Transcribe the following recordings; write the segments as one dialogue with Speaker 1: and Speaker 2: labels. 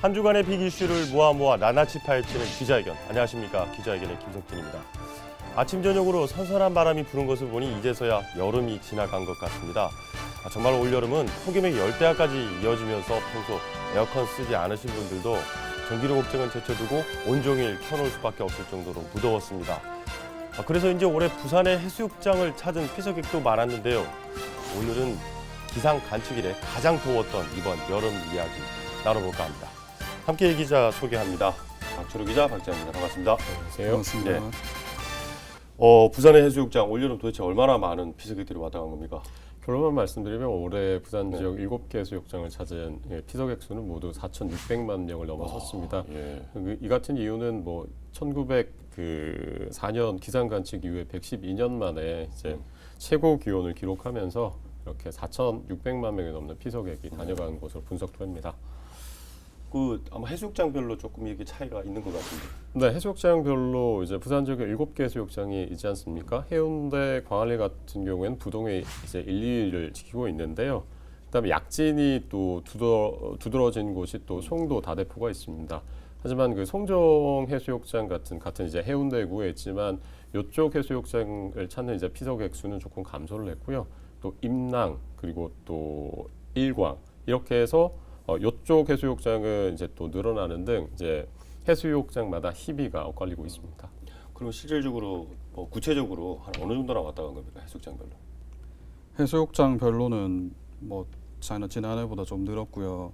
Speaker 1: 한 주간의 빅 이슈를 모아 모아 나나치 파헤치는 기자회견. 안녕하십니까. 기자회견의 김성진입니다. 아침 저녁으로 선선한 바람이 부는 것을 보니 이제서야 여름이 지나간 것 같습니다. 아, 정말 올여름은 폭염의 열대야까지 이어지면서 평소 에어컨 쓰지 않으신 분들도 전기료 걱정은 제쳐두고 온종일 켜놓을 수밖에 없을 정도로 무더웠습니다. 아, 그래서 이제 올해 부산의 해수욕장을 찾은 피서객도 많았는데요. 오늘은 기상 관측일에 가장 더웠던 이번 여름 이야기 나눠볼까 합니다. 함께 기자 소개합니다. 박철우 기자, 박지환 기자 반갑습니다.
Speaker 2: 반갑습니다.
Speaker 1: 네. 어, 부산의 해수욕장 올여름 도대체 얼마나 많은 피서객들이 왔다 간 겁니까?
Speaker 3: 결론만 말씀드리면 올해 부산
Speaker 1: 네.
Speaker 3: 지역 7개 해수욕장을 찾은 예, 피서객 수는 모두 4,600만 명을 넘어섰습니다.
Speaker 1: 예.
Speaker 3: 그, 이 같은 이유는 뭐 1904년 기상 관측 이후에 112년 만에 이제 최고 기온을 기록하면서 이렇게 4,600만 명이 넘는 피서객이 다녀간 것으로 분석됩니다.
Speaker 1: 그 아마 해수욕장별로 조금 이게 차이가 있는 것 같은데.
Speaker 3: 네, 해수욕장별로 이제 부산 지역에 7개 해수욕장이 있지 않습니까? 해운대, 광안리 같은 경우에는 부동에 이제 1, 2를 지키고 있는데요. 그다음에 약진이 또 두드러, 두드러진 곳이 또 송도 다대포가 있습니다. 하지만 그 송정 해수욕장 같은 같은 이제 해운대구에 있지만 이쪽 해수욕장을 찾는 이제 피서객 수는 조금 감소를 했고요. 또 임랑 그리고 또 일광 이렇게 해서 어, 이쪽 해수욕장은 이제 또 늘어나는 등 이제 해수욕장마다 희비가 엇갈리고 있습니다.
Speaker 1: 그럼 실질적으로 뭐 구체적으로 한 어느 정도 나 왔다 간 겁니까 해수욕장별로?
Speaker 2: 해수욕장 별로는 뭐 지난 지난해보다 좀 늘었고요.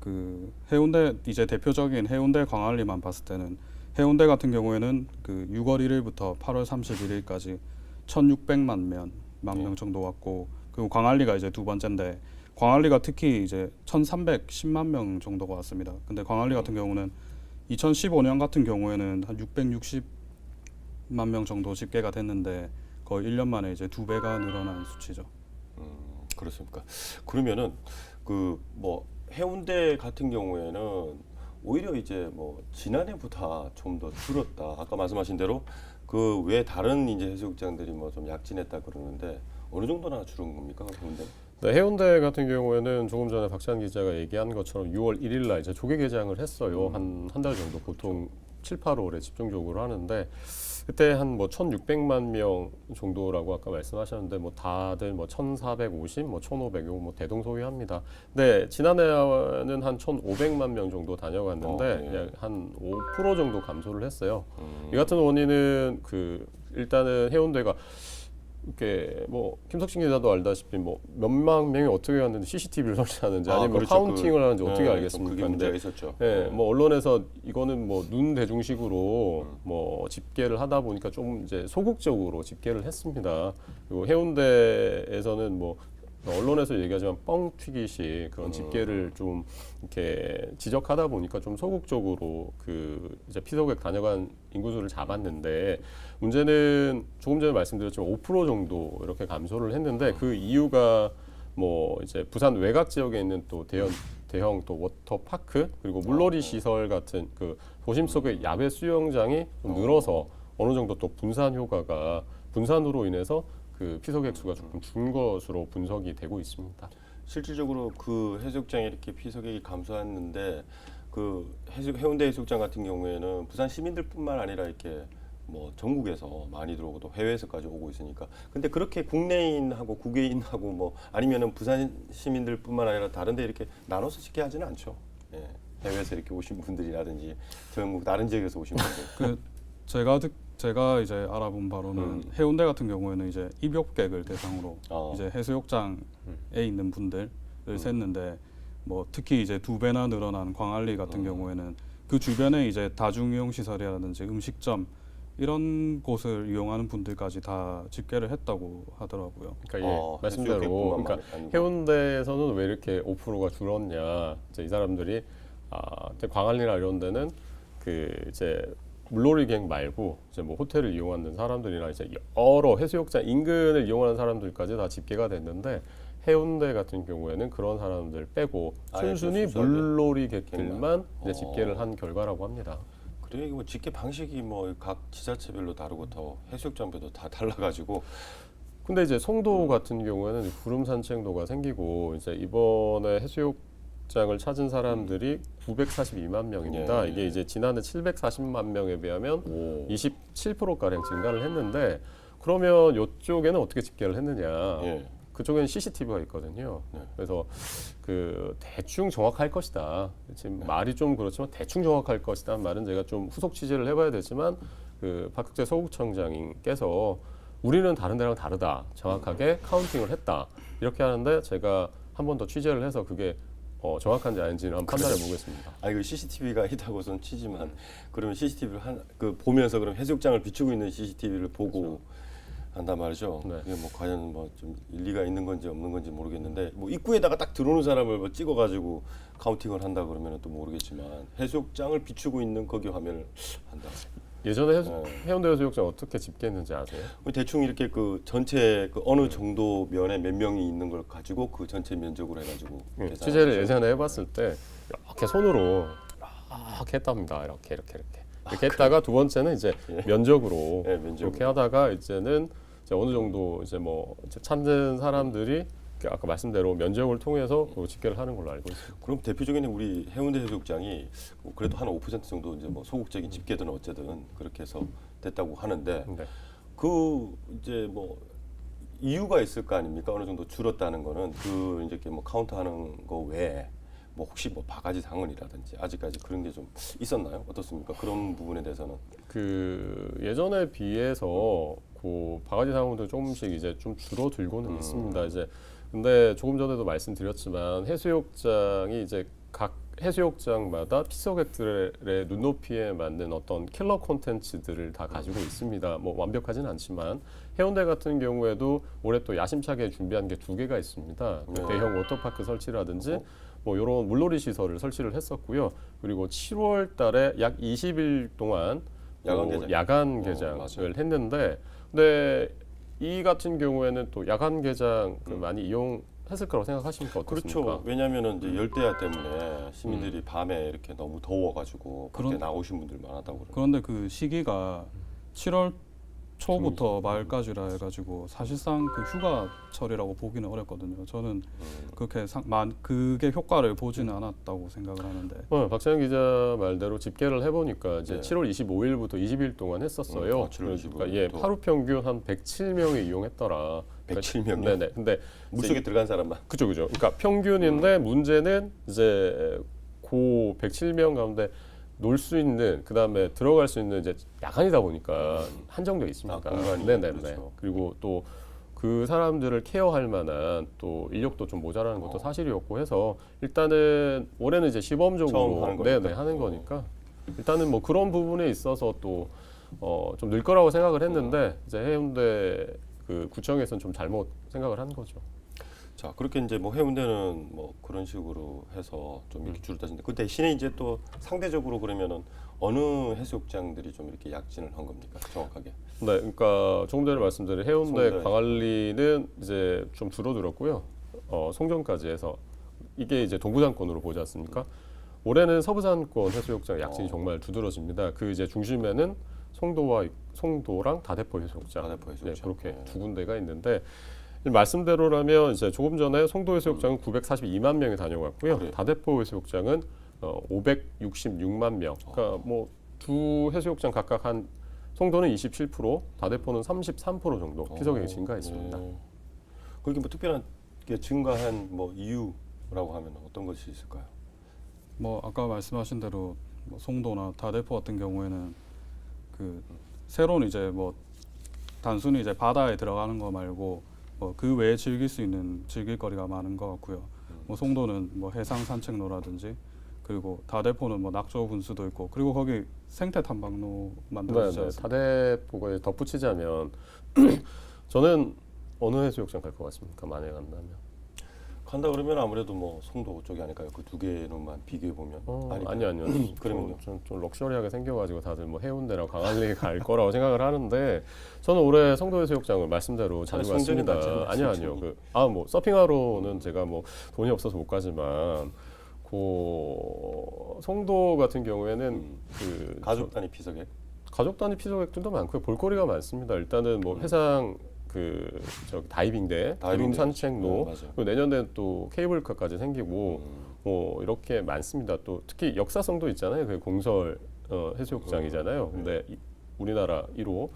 Speaker 2: 그 해운대 이제 대표적인 해운대 광안리만 봤을 때는 해운대 같은 경우에는 그 6월 1일부터 8월 31일까지 1,600만 명, 만명 정도 왔고 그리고 광안리가 이제 두 번째인데 광안리가 특히 이제 1,310만 명 정도가 왔습니다. 근데 광안리 같은 경우는 2015년 같은 경우에는 한 660만 명 정도 집계가 됐는데 거의 1년 만에 이제 두 배가 늘어난 수치죠.
Speaker 1: 음, 그렇습니까? 그러면은 그 뭐 해운대 같은 경우에는 오히려 이제 뭐 지난해보다 좀 더 줄었다. 아까 말씀하신 대로 그외 다른 이제 해수욕장들이 뭐 좀 약진했다 그러는데 어느 정도나 줄은 겁니까 해운대?
Speaker 3: 네, 해운대 같은 경우에는 조금 전에 박찬 기자가 얘기한 것처럼 6월 1일 날 이제 조개 개장을 했어요. 한 한 달 정도 보통 7, 8월에 집중적으로 하는데 그때 한 뭐 1,600만 명 정도라고 아까 말씀하셨는데 뭐 다들 뭐 1,450, 뭐 1,500, 요거 뭐 대동소이합니다. 네, 지난해는 한 1,500만 명 정도 다녀갔는데
Speaker 1: 어, 예.
Speaker 3: 약한5% 정도 감소를 했어요.
Speaker 1: 음,
Speaker 3: 이 같은 원인은 그 일단은 해운대가 이렇게 뭐 김석진 기자도 알다시피 뭐 몇만 명이 어떻게 갔는데 CCTV를 설치하는지
Speaker 1: 아,
Speaker 3: 아니면 뭐
Speaker 1: 그렇죠.
Speaker 3: 카운팅을
Speaker 1: 그,
Speaker 3: 하는지 어떻게
Speaker 1: 네,
Speaker 3: 알겠습니까?
Speaker 1: 그게 문제가 있었죠.
Speaker 3: 예, 뭐 언론에서 이거는 뭐 눈 대중식으로
Speaker 1: 음.
Speaker 3: 뭐 집계를 하다 보니까 좀 이제 소극적으로 집계를 했습니다. 그리고 해운대에서는 뭐 언론에서 얘기하지만 뻥 튀기식 그런
Speaker 1: 음.
Speaker 3: 집계를 좀 이렇게 지적하다 보니까 좀 소극적으로 그 이제 피서객 다녀간 인구수를 잡았는데 문제는 조금 전에 말씀드렸지만 5% 정도 이렇게 감소를 했는데 그 이유가 뭐 이제 부산 외곽 지역에 있는 또 대형 대형 또 워터파크 그리고 물놀이 시설 같은 그 도심 속의 야외 수영장이 좀 늘어서 어느 정도 또 분산 효과가 분산으로 인해서 그 피서객 수가 조금 준 것으로 분석이 되고 있습니다.
Speaker 1: 실질적으로 그 해수욕장에 이렇게 피서객이 감소했는데 그 해수, 해운대 해수욕장 같은 경우에는 부산 시민들뿐만 아니라 이렇게 뭐 전국에서 많이 들어오고 또 해외에서까지 오고 있으니까 근데 그렇게 국내인하고 국외인하고 뭐 아니면은 부산 시민들뿐만 아니라 다른데 이렇게 나눠서 짓게 하지는 않죠. 예. 해외에서 이렇게 오신 분들이라든지 전국 다른 지역에서 오신 분들.
Speaker 2: 그 제가 듣 제가 이제 알아본 바로는
Speaker 1: 음.
Speaker 2: 해운대 같은 경우에는 이제 입욕객을 대상으로
Speaker 1: 어.
Speaker 2: 이제 해수욕장에 있는 분들을
Speaker 1: 음.
Speaker 2: 셌는데 뭐 특히 이제 두 배나 늘어난 광안리 같은
Speaker 1: 음.
Speaker 2: 경우에는 그 주변에 이제 다중이용 시설이라든지 음식점 이런 곳을 이용하는 분들까지 다 집계를 했다고 하더라고요.
Speaker 3: 그러니까 예,
Speaker 1: 어,
Speaker 3: 말씀대로 그러니까. 해운대에서는 왜 이렇게 5%가 줄었냐? 이제 이 사람들이 아, 광안리나 이런 데는 그 이제 물놀이객 말고 이제 뭐 호텔을 이용하는 사람들이나 이제 여러 해수욕장 인근을 이용하는 사람들까지 다 집계가 됐는데 해운대 같은 경우에는 그런 사람들 빼고
Speaker 1: 아예 그
Speaker 3: 순순히
Speaker 1: 수설객
Speaker 3: 물놀이객들만 이제
Speaker 1: 어.
Speaker 3: 집계를 한 결과라고 합니다.
Speaker 1: 그래 이거 뭐 집계 방식이 뭐 각 지자체별로 다르고 더 해수욕장별도 다 달라가지고.
Speaker 3: 근데 이제 송도 같은 경우에는 구름 산책로가 생기고 이제 이번에 해수욕 장을 찾은 사람들이 942만 명입니다.
Speaker 1: 예.
Speaker 3: 이게 이제 지난해 740만 명에 비하면
Speaker 1: 오.
Speaker 3: 27% 가량 증가를 했는데 그러면 이쪽에는 어떻게 집계를 했느냐?
Speaker 1: 예.
Speaker 3: 그쪽에는 CCTV가 있거든요.
Speaker 1: 네.
Speaker 3: 그래서 그 대충 정확할 것이다. 지금 말이 좀 그렇지만 대충 정확할 것이다 말은 제가 좀 후속 취재를 해봐야 되지만 그 박국재 서구청장님께서 우리는 다른 데랑 다르다. 정확하게 카운팅을 했다. 이렇게 하는데 제가 한 번 더 취재를 해서 그게 어, 정확한지 아닌지는 한번 판단해 보겠습니다.
Speaker 1: 아 이거 CCTV가 있다고선 치지만 그러면 CCTV를 한 그 보면서 그럼 해수욕장을 비추고 있는 CCTV를 보고 한단 말이죠.
Speaker 3: 네.
Speaker 1: 그게 뭐 과연 뭐 좀 일리가 있는 건지 없는 건지 모르겠는데 뭐 입구에다가 딱 들어오는 사람을 뭐 찍어가지고 카운팅을 한다 그러면 또 모르겠지만 해수욕장을 비추고 있는 거기 화면을 한다.
Speaker 3: 예전에 해수,
Speaker 1: 네.
Speaker 3: 해운대 해수욕장 어떻게 집계했는지 아세요?
Speaker 1: 대충 이렇게 그 전체 그 어느 정도 면에 몇 명이 있는 걸 가지고 그 전체 면적으로 해가지고
Speaker 3: 예, 취재를. 예전에 해봤을 때 이렇게 손으로 이렇게 했답니다. 이렇게 이렇게 이렇게 이렇게 했다가 두 번째는 이제 면적으로
Speaker 1: 예, 면적으로.
Speaker 3: 이렇게 하다가 이제는 이제 어느 정도 이제 뭐 이제 찾는 사람들이 그 아까 말씀대로 면적을 통해서 그 집계를 하는 걸로 알고 있습니다.
Speaker 1: 그럼 대표적인 우리 해운대 해수욕장이 뭐 그래도 한 5% 정도 이제 뭐 소극적인 집계든 어쨌든 그렇게 해서 됐다고 하는데
Speaker 3: 네.
Speaker 1: 그 이제 뭐 이유가 있을 거 아닙니까? 어느 정도 줄었다는 거는 그 이제 이렇게 뭐 카운트하는 거 외에 뭐 혹시 뭐 바가지 상은이라든지 아직까지 그런 게 좀 있었나요? 어떻습니까? 그런 부분에 대해서는
Speaker 3: 그 예전에 비해서 그 바가지 상황도 조금씩 이제 좀 줄어들고는
Speaker 1: 음.
Speaker 3: 있습니다. 이제 근데 조금 전에도 말씀드렸지만 해수욕장이 이제 각 해수욕장마다 피서객들의 눈높이에 맞는 어떤 킬러 콘텐츠들을 다 가지고 있습니다. 뭐 완벽하진 않지만 해운대 같은 경우에도 올해 또 야심차게 준비한 게 두 개가 있습니다. 그
Speaker 1: 네.
Speaker 3: 대형 워터파크 설치라든지 뭐 이런 물놀이 시설을 설치를 했었고요. 그리고 7월 달에 약 20일 동안
Speaker 1: 야간
Speaker 3: 또
Speaker 1: 개장.
Speaker 3: 야간
Speaker 1: 어,
Speaker 3: 개장을. 했는데 근데 이 같은 경우에는 또 야간 개장 그
Speaker 1: 음.
Speaker 3: 많이 이용했을 거라고 생각하십니까 어떻습니까?
Speaker 1: 그렇죠. 왜냐하면은 이제 열대야 때문에 시민들이 밤에 이렇게 너무 더워가지고 밖에
Speaker 2: 그런-
Speaker 1: 나오신 분들 많았다고 그래요.
Speaker 2: 그런데 그 시기가 7월 초부터 말까지라 해가지고 사실상 그 휴가철이라고 보기는 어렵거든요. 저는
Speaker 1: 음.
Speaker 2: 그렇게 상, 만, 그게 효과를 보지는 않았다고 생각을 하는데
Speaker 3: 어, 박찬영 기자 말대로 집계를 해보니까 이제
Speaker 1: 네.
Speaker 3: 7월 25일부터 20일 동안 했었어요.
Speaker 1: 음, 아, 7월 25일
Speaker 3: 그러니까 예,
Speaker 1: 부터.
Speaker 3: 하루 평균 한 107명이 이용했더라.
Speaker 1: 107 명이요?
Speaker 3: 네네. 근데
Speaker 1: 물속에 들어간 사람만.
Speaker 3: 그죠 그죠. 그러니까 평균인데 문제는 이제 고 107명 가운데 놀 수 있는 그 다음에 들어갈 수 있는 이제 야간이다 보니까 한정돼 있습니다.
Speaker 1: 아, 공간이.
Speaker 3: 네네네.
Speaker 1: 그렇죠.
Speaker 3: 그리고 또 그 사람들을 케어할 만한 또 인력도 좀 모자라는 것도
Speaker 1: 어.
Speaker 3: 사실이었고 해서 일단은 올해는 이제 시범적으로
Speaker 1: 처음 하는 거니까.
Speaker 3: 네네 하는
Speaker 1: 어.
Speaker 3: 거니까 일단은 뭐 그런 부분에 있어서 또 어, 좀 늘 거라고 생각을 했는데 이제 해운대 그 구청에서는 좀 잘못 생각을 한 거죠.
Speaker 1: 자 그렇게 이제 뭐 해운대는 뭐 그런 식으로 해서 좀
Speaker 3: 음.
Speaker 1: 이렇게 줄었다는데 그 대신에 이제 또 상대적으로 그러면은 어느 해수욕장들이 좀 이렇게 약진을 한 겁니까 정확하게?
Speaker 3: 네, 그러니까 조금 전에 말씀드린 해운대
Speaker 1: 송도에.
Speaker 3: 광안리는 이제 좀 줄어들었고요. 어, 송정까지 해서 이게 이제 동부산권으로 보지 않습니까? 올해는 서부산권 해수욕장 약진이
Speaker 1: 어.
Speaker 3: 정말 두드러집니다. 그 이제 중심에는 송도와 송도랑 다대포 해수욕장,
Speaker 1: 다대포 해수욕장.
Speaker 3: 네, 그렇게
Speaker 1: 네.
Speaker 3: 두 군데가 있는데 말씀대로라면 이제 조금 전에 송도 해수욕장은 942만 명이 다녀갔고요.
Speaker 1: 그래요?
Speaker 3: 다대포 해수욕장은 어, 566만 명. 그러니까 뭐 두 해수욕장 각각 한 송도는 27%, 다대포는 33% 정도 피서객이
Speaker 1: 어,
Speaker 3: 증가했습니다.
Speaker 1: 네. 그렇게 뭐 특별한 게 증가한 뭐 이유라고 하면 어떤 것이 있을까요?
Speaker 2: 뭐 아까 말씀하신 대로 뭐 송도나 다대포 같은 경우에는 그 새로운 이제 뭐 단순히 이제 바다에 들어가는 거 말고 뭐 그 외에 즐길 수 있는 즐길 거리가 많은 것 같고요. 뭐 송도는 뭐 해상 산책로라든지 그리고 다대포는 뭐 낙조 분수도 있고 그리고 거기 생태 탐방로
Speaker 3: 네,
Speaker 2: 만들어지지
Speaker 3: 네.
Speaker 2: 않습니까?
Speaker 3: 다대포가 덧붙이자면 저는 어느 해수욕장 갈 것 같습니까? 만약에 간다면.
Speaker 1: 간다 그러면 아무래도 뭐 송도 쪽이 아닐까요? 그 두 개로만 비교해 보면
Speaker 3: 어,
Speaker 1: 아닐까요?
Speaker 3: 아니요, 아니요.
Speaker 1: 그러면요?
Speaker 3: 좀, 좀, 좀 럭셔리하게 생겨가지고 다들 뭐 해운대나 광안리 갈 거라고 생각을 하는데 저는 올해 송도해수욕장을 말씀대로
Speaker 1: 차라리
Speaker 3: 자주
Speaker 1: 송전이
Speaker 3: 갔습니다.
Speaker 1: 않나요,
Speaker 3: 아니요,
Speaker 1: 송전이?
Speaker 3: 아니요. 그, 아, 뭐 서핑하러는 제가 뭐 돈이 없어서 못 가지만 그 송도 같은 경우에는
Speaker 1: 음.
Speaker 3: 그
Speaker 1: 가족 단위 피서객.
Speaker 3: 가족 단위 피서객들도 많고요. 볼거리가 많습니다. 일단은 뭐 해상 그 저기 다이빙대, 구름
Speaker 1: 다이빙대.
Speaker 3: 산책로,
Speaker 1: 네, 맞아요.
Speaker 3: 그리고 내년에는 또 케이블카까지 생기고
Speaker 1: 음.
Speaker 3: 뭐 이렇게 많습니다. 또 특히 역사성도 있잖아요. 그 공설 어, 해수욕장이잖아요. 근데 이- 우리나라 1호.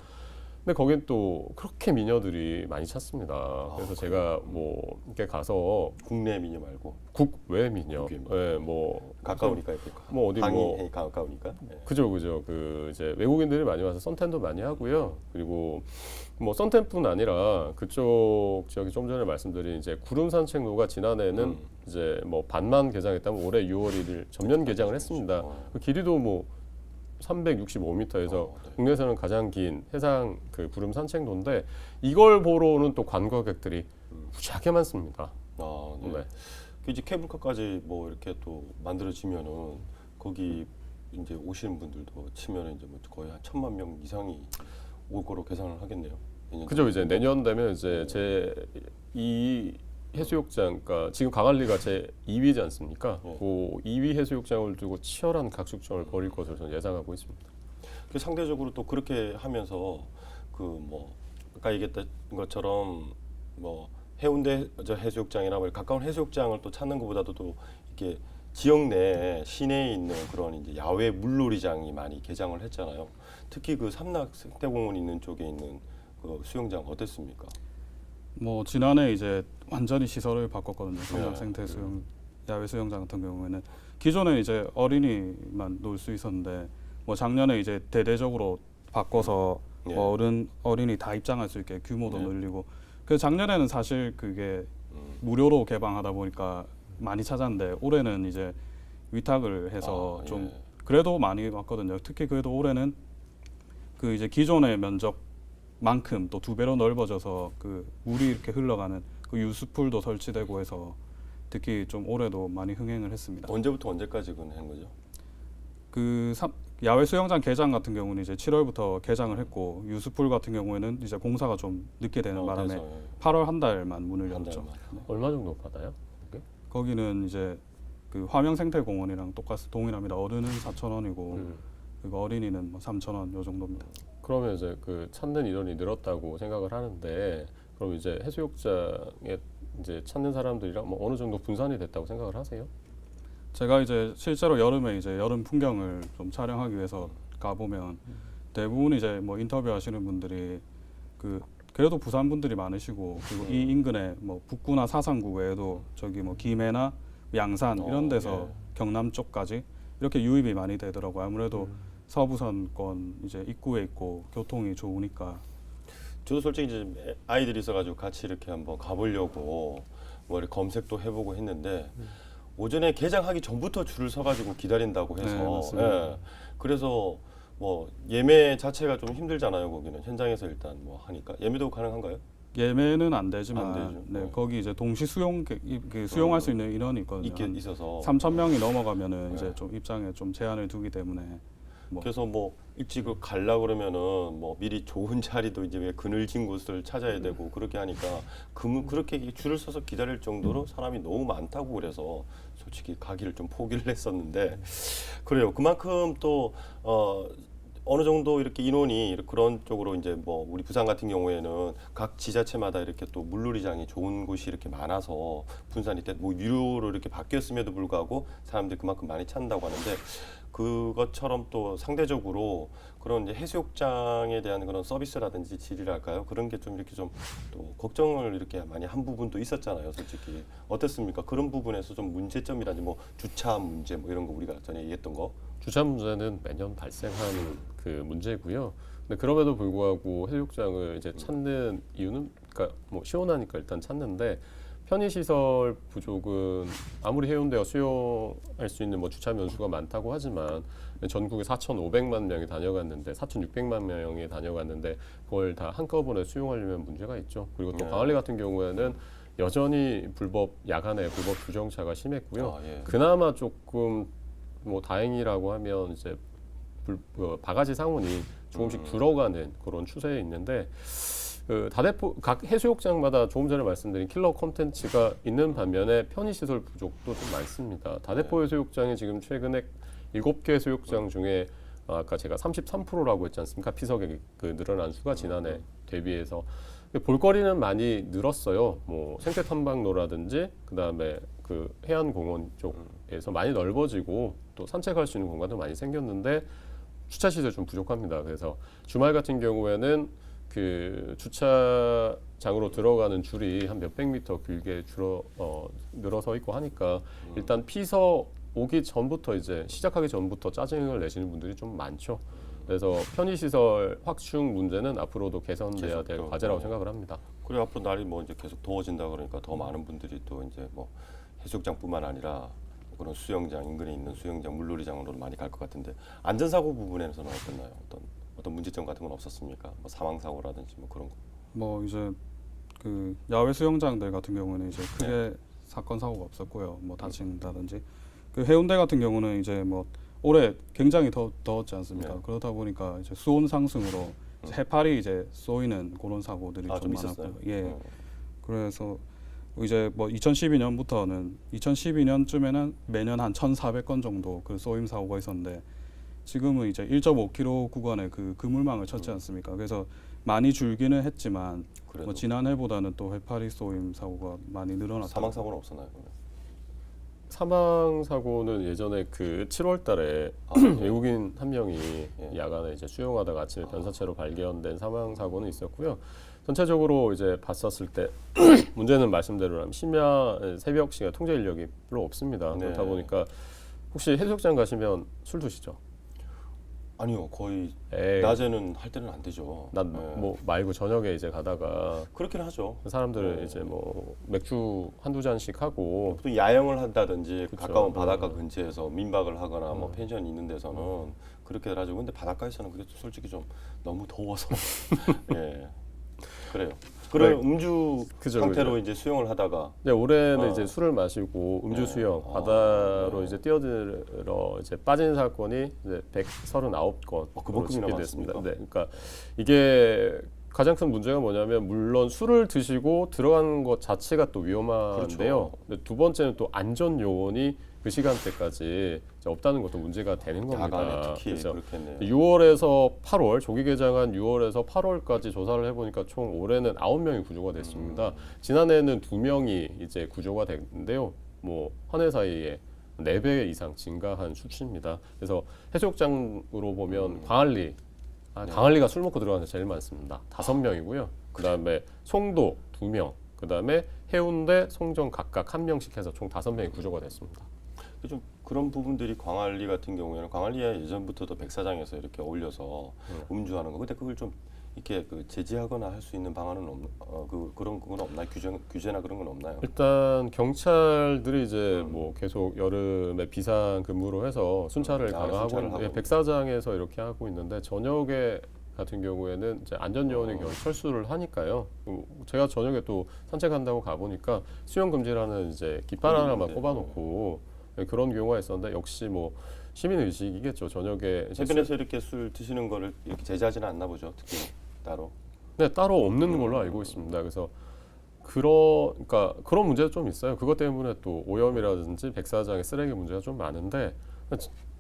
Speaker 3: 근데 거긴 또 그렇게 미녀들이 많이 찾습니다. 그래서 제가 뭐 이렇게 가서
Speaker 1: 국내 미녀 말고
Speaker 3: 국외 미녀,
Speaker 1: 국외 미녀.
Speaker 3: 예, 뭐
Speaker 1: 가까우니까 이렇게
Speaker 3: 뭐 어디 뭐-
Speaker 1: 방이 가까우니까. 예.
Speaker 3: 그죠, 그죠. 그 이제 외국인들이 많이 와서 선탠도 많이 하고요. 그리고 뭐 선탠뿐 아니라 그쪽 지역이 좀 전에 말씀드린 이제 구름 산책로가 지난해는
Speaker 1: 음.
Speaker 3: 이제 뭐 반만 개장했다면 올해 6월 1일 전면 개장을 했습니다.
Speaker 1: 어.
Speaker 3: 그 길이도 뭐 365m에서
Speaker 1: 어, 네.
Speaker 3: 국내에서는 가장 긴 해상 그 구름 산책로인데 이걸 보러 오는 또 관광객들이
Speaker 1: 음.
Speaker 3: 무지하게 많습니다.
Speaker 1: 아, 네.
Speaker 3: 네.
Speaker 1: 그 이제 케이블카까지 뭐 이렇게 또 만들어지면은 거기 이제 오시는 분들도 치면은 이제 뭐 거의 한 천만 명 이상이 올 거로 계산을 하겠네요.
Speaker 3: 그죠 이제. 내년 되면 이제 제 이 해수욕장 그러니까 지금 강한리가 제 2위지 않습니까?
Speaker 1: 네.
Speaker 3: 그 2위 해수욕장을 두고 치열한 각축전을 벌일 것으로 저는 예상하고 있습니다.
Speaker 1: 그 상대적으로 또 그렇게 하면서 그 뭐 아까 얘기했던 것처럼 뭐 해운대 저 해수욕장이나 뭐 가까운 해수욕장을 또 찾는 것보다도 또 이렇게 지역 내 시내에 있는 그런 이제 야외 물놀이장이 많이 개장을 했잖아요. 특히 그 삼락 생태공원 있는 쪽에 있는 그 수영장 어땠습니까?
Speaker 2: 뭐 지난해 이제 완전히 시설을 바꿨거든요.
Speaker 1: 네.
Speaker 2: 성남 생태 수영 야외 수영장 같은 경우에는 기존에 이제 어린이만 놀 수 있었는데 뭐 작년에 이제 대대적으로 바꿔서
Speaker 1: 네.
Speaker 2: 뭐 어른 어린이 다 입장할 수 있게 규모도
Speaker 1: 네.
Speaker 2: 늘리고 그 작년에는 사실 그게
Speaker 1: 음.
Speaker 2: 무료로 개방하다 보니까 많이 찾았는데 올해는 이제 위탁을 해서
Speaker 1: 아,
Speaker 2: 좀
Speaker 1: 예.
Speaker 2: 그래도 많이 왔거든요. 특히 그래도 올해는 그 이제 기존의 면적 만큼 또 두 배로 넓어져서 그 물이 이렇게 흘러가는 그 유수풀도 설치되고 해서 특히 좀 올해도 많이 흥행을 했습니다.
Speaker 1: 언제부터 언제까지 그한 거죠?
Speaker 2: 그 삼- 야외 수영장 개장 같은 경우는 이제 7월부터 개장을 했고 유수풀 같은 경우에는 이제 공사가 좀 늦게 되는
Speaker 1: 어,
Speaker 2: 바람에
Speaker 1: 그래서, 예.
Speaker 2: 8월 한 달만 문을
Speaker 1: 한
Speaker 2: 열었죠.
Speaker 1: 달만.
Speaker 2: 네.
Speaker 3: 얼마 정도 받아요? 그게?
Speaker 2: 거기는 이제 그 화명생태공원이랑 똑같 동일합니다. 어른은 4천 원이고
Speaker 3: 음.
Speaker 2: 그리고 어린이는 뭐 3천 원요 정도입니다.
Speaker 3: 그러면 이제 그 찾는 인원이 늘었다고 생각을 하는데 그럼 이제 해수욕장에 이제 찾는 사람들이랑 뭐 어느 정도 분산이 됐다고 생각을 하세요?
Speaker 2: 제가 이제 실제로 여름에 이제 여름 풍경을 좀 촬영하기 위해서 가 보면 대부분 이제 뭐 인터뷰하시는 분들이 그 그래도 부산 분들이 많으시고 그리고 이 인근에 뭐 북구나 사상구 외에도 저기 뭐 김해나 양산
Speaker 1: 어,
Speaker 2: 이런 데서
Speaker 1: 예.
Speaker 2: 경남 쪽까지 이렇게 유입이 많이 되더라고요. 아무래도 서부선권 이제 입구에 있고 교통이 좋으니까
Speaker 1: 저도 솔직히 이제 아이들이 있어가지고 같이 이렇게 한번 가보려고 뭐 이렇게 검색도 해보고 했는데 오전에 개장하기 전부터 줄을 서가지고 기다린다고 해서
Speaker 2: 네, 맞습니다.
Speaker 1: 예. 그래서 뭐 예매 자체가 좀 힘들잖아요 거기는 현장에서 일단 뭐 하니까 예매도 가능한가요?
Speaker 2: 예매는 안 되지만
Speaker 1: 안 되죠.
Speaker 2: 네,
Speaker 1: 어.
Speaker 2: 거기 이제 동시 수용 그 수용할 수 있는 인원이 있거든요. 한
Speaker 1: 있어서
Speaker 2: 3천 명이 넘어가면은
Speaker 1: 네.
Speaker 2: 이제 좀 입장에 좀 제한을 두기 때문에 뭐
Speaker 1: 그래서 뭐 일찍 갈라 그러면은 뭐 미리 좋은 자리도 이제 왜 그늘진 곳을 찾아야
Speaker 2: 음.
Speaker 1: 되고 그렇게 하니까 그 그렇게 줄을 서서 기다릴 정도로 사람이 너무 많다고 그래서 솔직히 가기를 좀 포기를 했었는데 그래요. 그만큼 또 어. 어느 정도 이렇게 인원이 그런 쪽으로 이제 뭐 우리 부산 같은 경우에는 각 지자체마다 이렇게 또 물놀이장이 좋은 곳이 이렇게 많아서 분산이 돼뭐 유료로 이렇게 바뀌었음에도 불구하고 사람들이 그만큼 많이 찾는다고 하는데 그것처럼 또 상대적으로 그런 이제 해수욕장에 대한 그런 서비스라든지 질이랄까요? 그런 게 좀 이렇게 좀 또 걱정을 이렇게 많이 한 부분도 있었잖아요 솔직히. 어땠습니까? 그런 부분에서 좀 문제점이라든지 뭐 주차 문제 뭐 이런 거 우리가 전에 얘기했던 거?
Speaker 3: 주차 문제는 매년 발생하는 그 문제고요. 근데 그럼에도 불구하고 해수욕장을 이제 찾는 이유는 그러니까 뭐 시원하니까 일단 찾는데 편의 시설 부족은 아무리 해운대가 수용할 수 있는 뭐 주차 면수가 많다고 하지만 전국에 4,500만 명이 다녀갔는데 4,600만 명이 다녀갔는데 그걸 다 한꺼번에 수용하려면 문제가 있죠. 그리고 또
Speaker 1: 네.
Speaker 3: 광안리 같은 경우에는 여전히 불법 야간에 불법 주정차가 심했고요.
Speaker 1: 아, 예.
Speaker 3: 그나마 조금 뭐 다행이라고 하면 이제 불, 어, 바가지 상온이 조금씩
Speaker 1: 음.
Speaker 3: 들어가는 그런 추세에 있는데 그 다대포 각 해수욕장마다 조금 전에 말씀드린 킬러 콘텐츠가 있는 반면에 편의시설 부족도 좀 많습니다. 다대포
Speaker 1: 네.
Speaker 3: 해수욕장이 지금 최근에 일곱 개 해수욕장 중에 아, 아까 제가 33%라고 했지 않습니까? 피서객이 그 늘어난 수가 지난해 대비해서 볼거리는 많이 늘었어요. 뭐 생태 탐방로라든지 그다음에 그 해안 공원 쪽에서 많이 넓어지고 또 산책할 수 있는 공간도 많이 생겼는데 주차 시설 좀 부족합니다. 그래서 주말 같은 경우에는 그 주차장으로 들어가는 줄이 한 몇백 미터 길게 줄어 어, 늘어서 있고 하니까 일단 피서 오기 전부터 이제 시작하기 전부터 짜증을 내시는 분들이 좀 많죠. 그래서 편의 시설 확충 문제는 앞으로도 개선돼야 될
Speaker 1: 계속 또,
Speaker 3: 과제라고
Speaker 1: 네.
Speaker 3: 생각을 합니다.
Speaker 1: 그리고 앞으로 날이 뭐 이제 계속 더워진다 그러니까 더 많은 분들이 또 이제 뭐 해수욕장뿐만 아니라 그런 수영장 인근에 있는 수영장 물놀이장으로 많이 갈 것 같은데 안전사고 부분에서는 어떻나요? 어떤 어떤 문제점 같은 건 없었습니까? 뭐 사망 사고라든지 뭐 그런 거.
Speaker 2: 뭐 이제 그 야외 수영장들 같은 경우는 이제 크게
Speaker 1: 네.
Speaker 2: 사건 사고가 없었고요. 뭐 다친다든지 그 해운대 같은 경우는 이제 뭐 올해 굉장히 더 더웠지 않습니까?
Speaker 1: 네.
Speaker 2: 그러다 보니까 이제 수온 상승으로 이제 해파리 이제 쏘이는 그런 사고들이
Speaker 1: 아,
Speaker 2: 좀
Speaker 1: 좀.
Speaker 2: 많았고요. 예.
Speaker 1: 어.
Speaker 2: 그래서 이제 뭐 2012년부터는 2012년쯤에는 매년 한 1,400건 정도 그 쏘임 사고가 있었는데 지금은 이제 1.5km 구간에 그 그물망을 쳤지
Speaker 1: 음.
Speaker 2: 않습니까? 그래서 많이 줄기는 했지만
Speaker 1: 그래도
Speaker 2: 뭐 지난해보다는 또 해파리 쏘임 사고가 많이 늘어났다.
Speaker 1: 사망 사고는 없었나요? 그러면?
Speaker 3: 사망 사고는 예전에 그 7월달에
Speaker 1: 아,
Speaker 3: 외국인 한 명이
Speaker 1: 예.
Speaker 3: 야간에 이제 수영하다가 아침에 변사체로 발견된 사망 사고는 있었고요. 전체적으로 이제 봤었을 때 문제는 말씀대로라면 심야 새벽 시간 통제 인력이 별로 없습니다.
Speaker 1: 네.
Speaker 3: 그렇다 보니까 혹시 해수욕장 가시면 술 드시죠?
Speaker 1: 아니요 거의
Speaker 3: 에이,
Speaker 1: 낮에는 할 때는 안 되죠. 네.
Speaker 3: 난뭐 말고 저녁에 이제 가다가
Speaker 1: 그렇긴 하죠.
Speaker 3: 사람들
Speaker 1: 어.
Speaker 3: 이제 뭐 맥주 한두 잔씩 하고
Speaker 1: 또 야영을 한다든지
Speaker 3: 그쵸.
Speaker 1: 가까운 바닷가
Speaker 3: 음.
Speaker 1: 근처에서 민박을 하거나 뭐
Speaker 3: 음.
Speaker 1: 펜션 있는 데서는 그렇게 하죠. 근데 바닷가에서는 그게 솔직히 좀 너무 더워서 예 그래요. 그런 음주
Speaker 3: 그죠,
Speaker 1: 상태로 이제 수영을 하다가
Speaker 3: 네, 올해는
Speaker 1: 어.
Speaker 3: 이제 술을 마시고 음주
Speaker 1: 네.
Speaker 3: 수영
Speaker 1: 아,
Speaker 3: 바다로
Speaker 1: 네.
Speaker 3: 이제 뛰어들어 이제 빠진 사건이 이제 139건
Speaker 1: 어, 그만큼이나
Speaker 3: 집계됐습니다.
Speaker 1: 많습니까?
Speaker 3: 네, 그러니까 이게 가장 큰 문제가 뭐냐면 물론 술을 드시고 들어가는 것 자체가 또 위험한데요.
Speaker 1: 그렇죠.
Speaker 3: 두 번째는 또 안전 요원이 그 시간대까지 없다는 것도 문제가 되는 겁니다.
Speaker 1: 특히
Speaker 3: 그래서
Speaker 1: 그렇겠네요.
Speaker 3: 6월에서 8월 조기 개장한 6월에서 8월까지 조사를 해보니까 총 올해는 9명이 구조가 됐습니다.
Speaker 1: 음.
Speaker 3: 지난해에는 2명이 이제 구조가 됐는데요. 뭐 한 해 사이에 4배 이상 증가한 수치입니다. 그래서 해수욕장으로 보면
Speaker 1: 음.
Speaker 3: 광안리 아,
Speaker 1: 네.
Speaker 3: 광안리가 술 먹고 들어가는 데 제일 많습니다. 다섯 명이고요. 그다음에 송도 2명, 그다음에 해운대, 송정 각각 한 명씩 해서 총 다섯 명이 구조가 됐습니다.
Speaker 1: 좀 그런 부분들이 광안리 같은 경우에는 광안리에 예전부터도 백사장에서 이렇게 올려서
Speaker 3: 네.
Speaker 1: 음주하는 거. 근데 그걸 좀 이렇게 그 제지하거나 할 수 있는 방안은 없, 어, 그 그런 건 없나요? 규정 규제나 그런 건 없나요?
Speaker 3: 일단 경찰들이 이제
Speaker 1: 음.
Speaker 3: 뭐 계속 여름에 비상 근무로 해서 순찰을
Speaker 1: 음, 아,
Speaker 3: 강화하고
Speaker 1: 순찰을 하고.
Speaker 3: 백사장에서 이렇게 하고 있는데 저녁에 같은 경우에는 이제 안전 요원이
Speaker 1: 어.
Speaker 3: 겨우 철수를 하니까요. 음, 제가 저녁에 또 산책한다고 가 보니까 수영 금지라는 이제 깃발
Speaker 1: 음,
Speaker 3: 하나만
Speaker 1: 네.
Speaker 3: 꼽아놓고 그런 경우가 있었는데 역시 뭐 시민 의식이겠죠. 저녁에
Speaker 1: 해변에서 이렇게 술 드시는 거를 이렇게 제재하지는 않나 보죠. 특히 따로.
Speaker 3: 네, 따로 없는
Speaker 1: 음.
Speaker 3: 걸로 알고 있습니다. 그래서 그러, 그러니까 그런 문제도 좀 있어요. 그것 때문에 또 오염이라든지 백사장의 쓰레기 문제가 좀 많은데,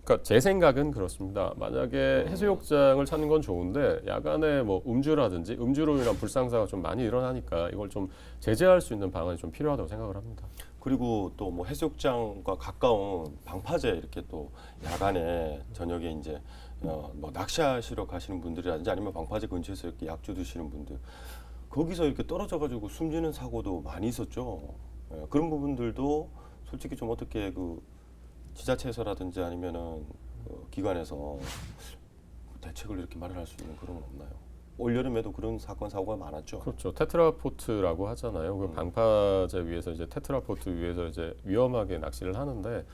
Speaker 3: 그러니까 제 생각은 그렇습니다. 만약에 해수욕장을 찾는 건 좋은데 야간에 뭐 음주라든지 음주로 인한 불상사가 좀 많이 일어나니까 이걸 좀 제재할 수 있는 방안이 좀 필요하다고 생각을 합니다.
Speaker 1: 그리고 또 뭐 해수욕장과 가까운 방파제 이렇게 또 야간에 저녁에 이제 어, 뭐 낚시하시러 가시는 분들이라든지 아니면 방파제 근처에서 이렇게 약주 드시는 분들 거기서 이렇게 떨어져 가지고 숨지는 사고도 많이 있었죠. 예, 그런 부분들도 솔직히 좀 어떻게 그 지자체에서라든지 아니면은 어, 기관에서 대책을 이렇게 마련할 수 있는 그런 건 없나요? 올 여름에도 그런 사건 사고가 많았죠.
Speaker 3: 그렇죠. 테트라포트라고 하잖아요. 그
Speaker 1: 음.
Speaker 3: 방파제 위에서 이제 테트라포트 위에서 이제 위험하게 낚시를 하는데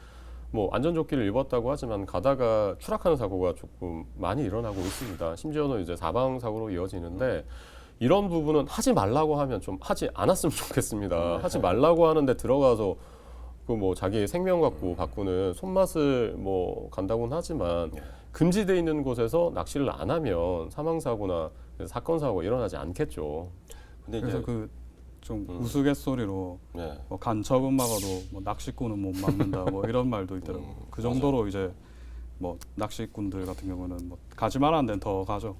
Speaker 3: 뭐 안전조끼를 입었다고 하지만 가다가 추락하는 사고가 조금 많이 일어나고 있습니다. 심지어는 이제 사망 사고로 이어지는데 이런 부분은 하지 말라고 하면 좀 하지 않았으면 좋겠습니다.
Speaker 1: 네.
Speaker 3: 하지 말라고 하는데 들어가서 그 뭐 자기 생명 갖고 바꾸는 손맛을 뭐 간다고는 하지만
Speaker 1: 네.
Speaker 3: 금지돼 있는 곳에서 낚시를 안 하면 사망 사고나 사건 사고가 일어나지 않겠죠.
Speaker 1: 근데
Speaker 2: 그래서
Speaker 1: 이제
Speaker 2: 그 좀
Speaker 1: 음.
Speaker 2: 우스갯소리로
Speaker 1: 네.
Speaker 2: 뭐 간첩은 막아도 뭐 낚시꾼은 못 막는다 뭐 이런 말도 있더라고.
Speaker 1: 음,
Speaker 2: 그 정도로 이제 뭐 낚시꾼들 같은 경우는 뭐 가지 말라는 데는 더 가죠.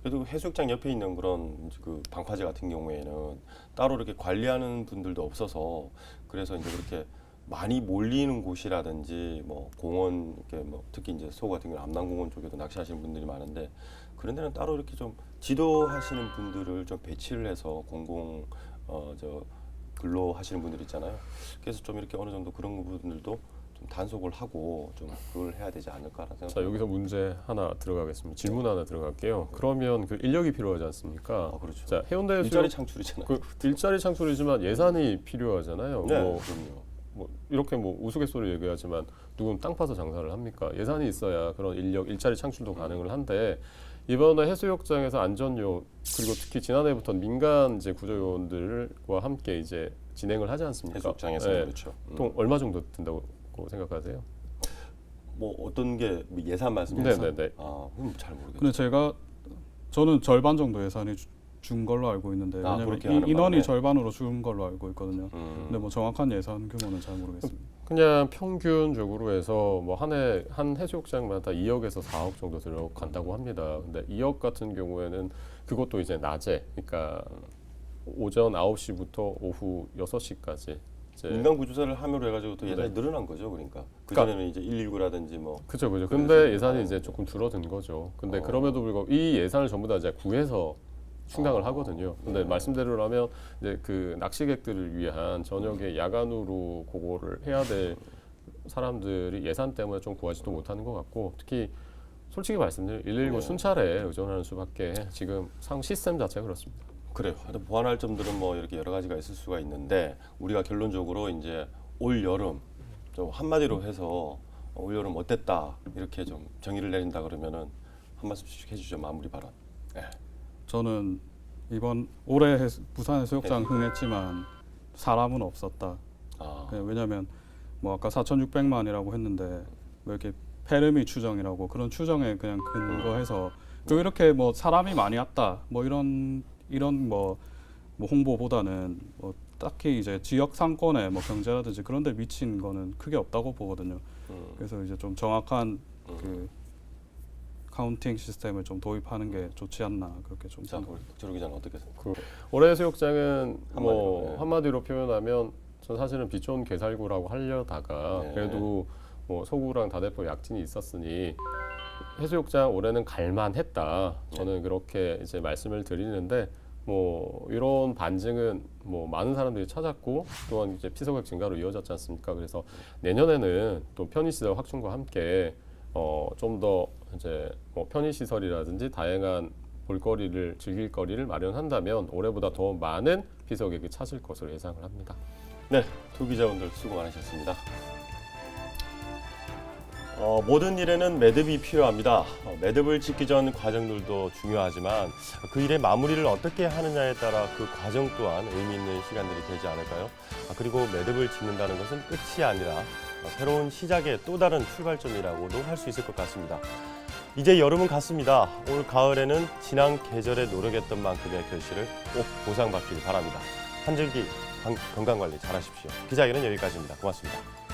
Speaker 1: 그래도 해수욕장 옆에 있는 그런 그 방파제 같은 경우에는 따로 이렇게 관리하는 분들도 없어서 그래서 이제 그렇게 많이 몰리는 곳이라든지 뭐 공원 이렇게 뭐 특히 이제 소 같은 경우 남남공원 쪽에도 낚시하시는 분들이 많은데 그런 데는 따로 이렇게 좀 지도하시는 분들을 좀 배치를 해서 공공 어 저 근로하시는 분들 있잖아요. 그래서 좀 이렇게 어느 정도 그런 부분들도 좀 단속을 하고 좀 그걸 해야 되지 않을까라는 생각.
Speaker 3: 자 여기서 문제 하나 들어가겠습니다. 질문 하나 들어갈게요. 그러면 그 인력이 필요하지 않습니까?
Speaker 1: 아, 그렇죠.
Speaker 3: 자 해운대
Speaker 1: 일자리 창출이잖아요.
Speaker 3: 그 일자리 창출이지만 예산이 필요하잖아요.
Speaker 1: 네,
Speaker 3: 뭐,
Speaker 1: 그럼요.
Speaker 3: 뭐 이렇게 뭐 우스갯소리 얘기하지만 누군 땅 파서 장사를 합니까? 예산이 있어야 그런 인력 일자리 창출도 가능을 한데 이번에 해수욕장에서 안전요 그리고 특히 지난해부터 민간 이제 구조 요원들과 함께 이제 진행을 하지 않습니까?
Speaker 1: 해수욕장에서
Speaker 3: 네.
Speaker 1: 그렇죠. 음.
Speaker 3: 보통 얼마 정도 든다고 생각하세요?
Speaker 1: 뭐 어떤 게 예산 말씀이세요?
Speaker 3: 네네네.
Speaker 1: 아, 그럼 잘 모르겠어요.
Speaker 2: 근데 제가 저는 절반 정도 예산이 주- 준 걸로 알고 있는데
Speaker 1: 아,
Speaker 2: 왜냐면
Speaker 1: 그렇게
Speaker 2: 이-
Speaker 1: 하는
Speaker 2: 인원이
Speaker 1: 바람에.
Speaker 2: 절반으로 준 걸로 알고 있거든요.
Speaker 1: 음.
Speaker 2: 근데 뭐 정확한 예산 규모는 잘 모르겠습니다.
Speaker 3: 그냥 평균적으로 해서 뭐 한 해 한 해수욕장마다 2억에서 4억 정도 들어간다고 합니다. 근데 2억 같은 경우에는 그것도 이제 낮에 그러니까 오전 9시부터 오후 6시까지 이제
Speaker 1: 민간 구조사를 함유로 해가지고 또 예산이
Speaker 3: 네.
Speaker 1: 늘어난 거죠, 그러니까. 그
Speaker 3: 그러니까-
Speaker 1: 전에는 이제 119라든지 뭐
Speaker 3: 그죠 그죠.
Speaker 1: 그래서
Speaker 3: 근데 예산이
Speaker 1: 어.
Speaker 3: 이제 조금 줄어든 거죠. 근데
Speaker 1: 어.
Speaker 3: 그럼에도 불구하고 이 예산을 전부 다 이제 구해서 충당을
Speaker 1: 어.
Speaker 3: 하거든요. 근데
Speaker 1: 네.
Speaker 3: 말씀대로라면 이제 그 낚시객들을 위한 저녁에 야간으로 그거를 해야 될 사람들이 예산 때문에 좀 구하지도 못하는 것 같고 특히 솔직히 말씀드리면 119
Speaker 1: 네.
Speaker 3: 순찰에 의존하는 수밖에 지금 상 시스템 자체가 그렇습니다.
Speaker 1: 그래요. 하여튼 보완할 점들은 뭐 이렇게 여러 가지가 있을 수가 있는데 우리가 결론적으로 이제 올 여름 좀 한마디로 해서 올 여름 어땠다 이렇게 좀 정의를 내린다 그러면은 한 말씀씩 해주죠 마무리 발언. 네.
Speaker 2: 저는 이번 올해 해수- 부산 해수욕장
Speaker 1: 네.
Speaker 2: 흥했지만 사람은 없었다.
Speaker 1: 아,
Speaker 2: 네, 왜냐하면 뭐 아까 4,600만이라고 했는데 왜 이렇게 페르미 추정이라고 그런 추정에 그냥 근거해서 또 이렇게 뭐 사람이 많이 왔다 뭐 이런 이런 뭐, 뭐 홍보보다는 뭐 딱히 이제 지역 상권에 뭐 경제라든지 그런 데 미친 거는 크게 없다고 보거든요.
Speaker 1: 음,
Speaker 2: 그래서 이제 좀 정확한
Speaker 1: 음.
Speaker 2: 그 카운팅 시스템을 좀 도입하는 게 좋지 않나 그렇게 좀
Speaker 1: 자,
Speaker 2: 생각.
Speaker 1: 우리 박철우 기자는 어떻게 생각해요?
Speaker 3: 그 올해 해수욕장은
Speaker 1: 한마디로,
Speaker 3: 뭐
Speaker 1: 네.
Speaker 3: 한마디로 표현하면 전 사실은 빛 좋은 개살구라고 하려다가
Speaker 1: 네.
Speaker 3: 그래도 뭐 소구랑 다대포 약진이 있었으니 해수욕장 올해는 갈만했다. 저는 그렇게 이제 말씀을 드리는데 뭐 이런 반증은 뭐 많은 사람들이 찾았고 또한 이제 피서객 증가로 이어졌지 않습니까? 그래서 내년에는 또 편의시설 확충과 함께 어 좀 더 이제 뭐 편의시설이라든지 다양한 볼거리를 즐길 거리를 마련한다면 올해보다 더 많은 피서객이 찾을 것으로 예상을 합니다.
Speaker 1: 네, 두 기자분들 수고 많으셨습니다. 어, 모든 일에는 매듭이 필요합니다. 어, 매듭을 짓기 전 과정들도 중요하지만 그 일의 마무리를 어떻게 하느냐에 따라 그 과정 또한 의미 있는 시간들이 되지 않을까요? 아, 그리고 매듭을 짓는다는 것은 끝이 아니라 어, 새로운 시작의 또 다른 출발점이라고도 할 수 있을 것 같습니다. 이제 여름은 갔습니다. 올 가을에는 지난 계절에 노력했던 만큼의 결실을 꼭 보상받길 바랍니다. 한절기 건강관리 잘하십시오. 기자회견은 여기까지입니다. 고맙습니다.